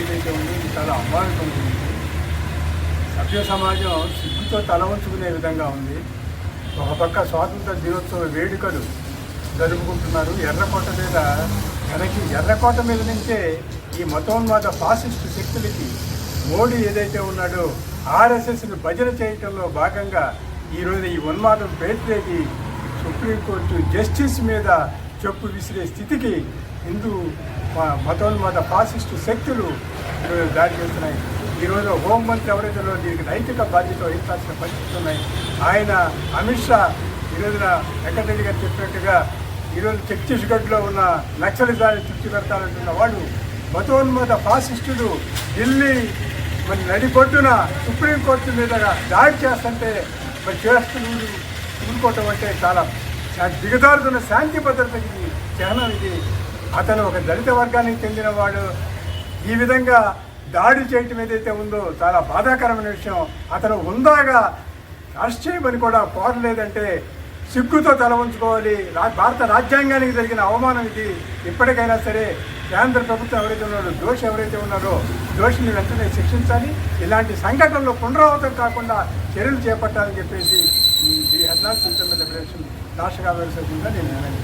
ఏదైతే ఉందో ఇది చాలా అవ్వాలకం ఉంది సభ్య సమాజం సిగ్గుతో తల వంచుకునే విధంగా ఉంది. ఒక పక్క స్వాతంత్ర దినోత్సవ వేడుకలు జరుపుకుంటున్నారు. ఎర్రకోట మీద మనకి ఎర్రకోట మీద నుంచే ఈ మతోన్మాద ఫాసిస్ట్ శక్తులకి మోడీ ఏదైతే ఉన్నాడో ఆర్ఎస్ఎస్ను భజన చేయటంలో భాగంగా ఈరోజు ఈ ఉన్మాదం పేర్చేది సుప్రీంకోర్టు జస్టిస్ మీద చెప్పు విసిరే స్థితికి హిందూ మతోన్మత ఫాసిస్టు శక్తులు ఈరోజు దాడి చేస్తున్నాయి. ఈరోజు హోంమంత్రి ఎవరైతే దీనికి నైతిక బాధ్యత వహించాల్సిన పరిస్థితులు ఉన్నాయి. ఆయన అమిత్ షా ఈ రోజున వెంకటరెడ్డి గారు చెప్పినట్టుగా ఈరోజు ఛత్తీస్గఢ్లో ఉన్న నక్సలిజాన్ని తృప్తి పెడతానంటున్న వాళ్ళు మతోన్మత ఫాసిస్టుడు ఢిల్లీ మరి నడిబొడ్డున సుప్రీంకోర్టు మీద దాడి చేస్తుంటే మరి చేస్తున్న ఊరుకోవటం అంటే చాలా దిగజారుతున్న శాంతి భద్రతకి ఇది చిహ్నం ఇది. అతను ఒక దళిత వర్గానికి చెందినవాడు. ఈ విధంగా దాడి చేయటం ఏదైతే ఉందో చాలా బాధాకరమైన విషయం. అతను ఉందాగా అరెస్ట్ చేయమని కూడా కోరలేదంటే సిగ్గుతో తల ఉంచుకోవాలి రా- భారత రాజ్యాంగానికి జరిగిన అవమానం ఇది. ఇప్పటికైనా సరే కేంద్ర ప్రభుత్వం ఎవరైతే ఉన్నారో దోషి ఎవరైతే ఉన్నారో దోషిని వెంటనే శిక్షించాలి. ఇలాంటి సంఘటనలు పునరావృతం కాకుండా చర్యలు చేపట్టాలని చెప్పేసి ఈ హెడ్లాస్ సిస్టమ్ లిబరేషన్ రాష్ట్ర కాంగ్రెస్ నేను నిర్ణయం